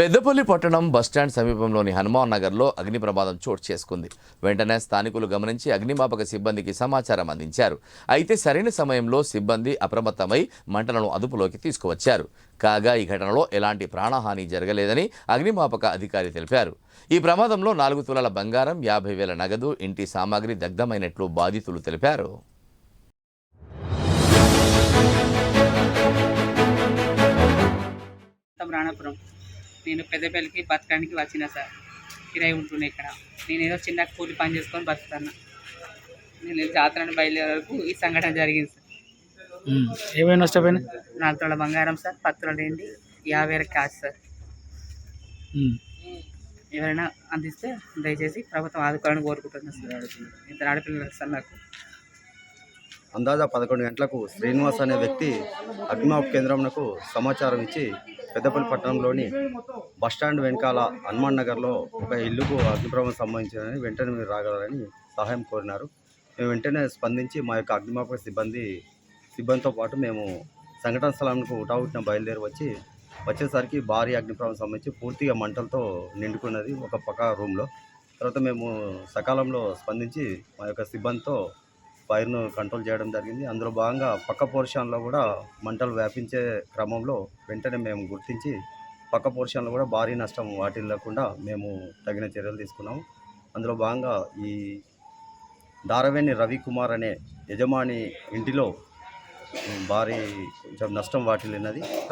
పెద్దపల్లి పట్టణం బస్టాండ్ సమీపంలోని హనుమాన్ నగర్లో అగ్ని ప్రమాదం చోటు చేసుకుంది. వెంటనే స్థానికులు గమనించి అగ్నిమాపక సిబ్బందికి సమాచారం అందించారు. అయితే సరైన సమయంలో సిబ్బంది అప్రమత్తమై మంటలను అదుపులోకి తీసుకువచ్చారు. కాగా ఈ ఘటనలో ఎలాంటి ప్రాణహాని జరగలేదని అగ్నిమాపక అధికారి తెలిపారు. ఈ ప్రమాదంలో నాలుగు తులాల బంగారం యాభై వేల నగదు ఇంటి సామాగ్రి దగ్ధమైనట్లు బాధితులు తెలిపారు. రాణాపురం. నేను పెద్దపల్లికి బతకడానికి వచ్చిన సార్. కిరాయి ఉంటుండే ఇక్కడ. నేను ఏదో చిన్న కూలి పని చేసుకొని బతుకుతాను నేను జాతరని బయలుదేరే వరకు ఈ సంఘటన జరిగింది సార్. ఏమైనా నష్టపోయినా? నాలుగు తులాల బంగారం సార్ పత్రాలు ఏంటి? యాభై వేల క్యాష్ సార్. ఎవరైనా అందిస్తే దయచేసి ప్రభుత్వం ఆదుకోవాలని కోరుకుంటున్నాను సార్. ఇద్దరు ఆడపిల్లలు సార్ నాకు. అందాజ పదకొండు గంటలకు శ్రీనివాస్ అనే వ్యక్తి అగ్నిమాప్ కేంద్రంకు సమాచారం ఇచ్చి పెద్దపల్లి పట్టణంలోని బస్టాండ్ వెనకాల హనుమాన్ నగర్లో ఒక ఇల్లుకు అగ్నిప్రమాదం సంబంధించిందని వెంటనే మీరు రాగలరని సహాయం కోరినారు. మేము వెంటనే స్పందించి మా యొక్క అగ్నిమాపక సిబ్బంది సిబ్బందితో పాటు మేము సంఘటన స్థలానికి ఉటావుటిన బయలుదేరి వచ్చి వచ్చేసరికి భారీ అగ్నిప్రమాదం సంబంధించి పూర్తిగా మంటలతో నిండుకున్నది ఒక పక్క రూమ్లో. తర్వాత మేము సకాలంలో స్పందించి మా యొక్క సిబ్బందితో ఫైర్ను కంట్రోల్ చేయడం జరిగింది. అందులో భాగంగా పక్క పోర్షన్లో కూడా మంటలు వ్యాపించే క్రమంలో వెంటనే మేము గుర్తించి పక్క పోర్షన్లో కూడా భారీ నష్టం వాటిల్లకుండా మేము తగిన చర్యలు తీసుకున్నాము. అందులో భాగంగా ఈ దారవేణి రవికుమార్ అనే యజమాని ఇంటిలో భారీ కొంచెం నష్టం వాటిల్లినది.